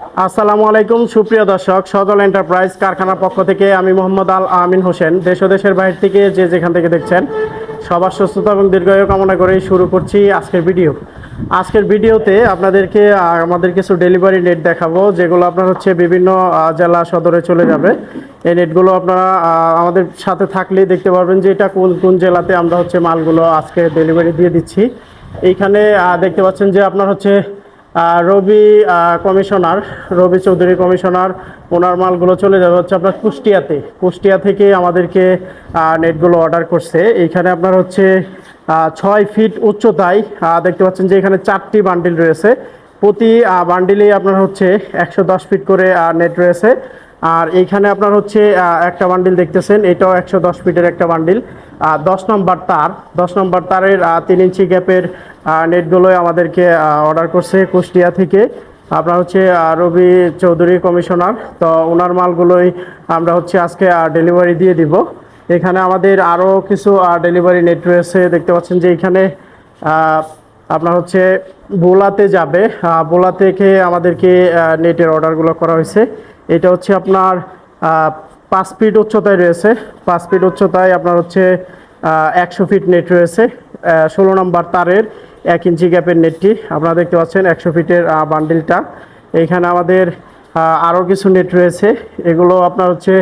আসসালামু আলাইকুম, সুপ্রিয় দর্শক, সজল এন্টারপ্রাইজ কারখানার পক্ষ থেকে আমি মোহাম্মদ আল আমিন হোসেন। দেশ দেশের বাইরে থেকে যে যেখান থেকে দেখছেন, সবার সুস্থতা এবং দীর্ঘায়ু কামনা করেই শুরু করছি আজকের ভিডিও। আজকের ভিডিওতে আপনাদেরকে, আমাদের কিছু ডেলিভারি নেট দেখাবো, যেগুলো আপনার হচ্ছে বিভিন্ন জেলা সদরে চলে যাবে। এই নেটগুলো আপনারা আমাদের সাথে থাকলেই দেখতে পারবেন যে এটা কোন কোন জেলাতে আমরা হচ্ছে মালগুলো আজকে ডেলিভারি দিয়ে দিচ্ছি। এইখানে দেখতে পাচ্ছেন যে আপনার হচ্ছে রবি কমিশনার, রবি চৌধুরী কমিশনার, ওনার মালগুলো চলে যাবে হচ্ছে আপনার কুষ্টিয়াতে। কুষ্টিয়া থেকে আমাদেরকে নেটগুলো অর্ডার করছে। এইখানে আপনার হচ্ছে ছয় ফিট উচ্চতায় দেখতে পাচ্ছেন যে এখানে চারটি বান্ডিল রয়েছে। প্রতি বান্ডিলেই আপনার হচ্ছে একশো দশ ফিট করে নেট রয়েছে। আর এইখানে আপনার হচ্ছে একটা বান্ডিল দেখতেছেন, এটাও একশো দশ ফিটের একটা বান্ডিল দশ নম্বর তার, দশ নম্বর তারের তিন ইঞ্চি গ্যাপের নেটগুলোই আমাদেরকে অর্ডার করছে কুষ্টিয়া থেকে। আপনার হচ্ছে রবি চৌধুরী কমিশনার, তো ওনার মালগুলোই আমরা হচ্ছে আজকে ডেলিভারি দিয়ে দিব। এখানে আমাদের আরও কিছু ডেলিভারি নেট রয়েছে, দেখতে পাচ্ছেন যে এখানে আপনার হচ্ছে বোলাতে যাবে। বোলা থেকে আমাদেরকে নেটের অর্ডারগুলো করা হয়েছে। এটা হচ্ছে আপনার পাঁচ ফিট উচ্চতায় রয়েছে। পাঁচ ফিট উচ্চতায় আপনার হচ্ছে একশো ফিট নেট রয়েছে। ষোলো নম্বর তারের এক ইঞ্চি গ্যাপের নেটটি। আপনারা দেখতে পাচ্ছেন একশো ফিটের বান্ডিলটা। এইখানে আমাদের আরও কিছু নেট রয়েছে। এগুলো আপনার হচ্ছে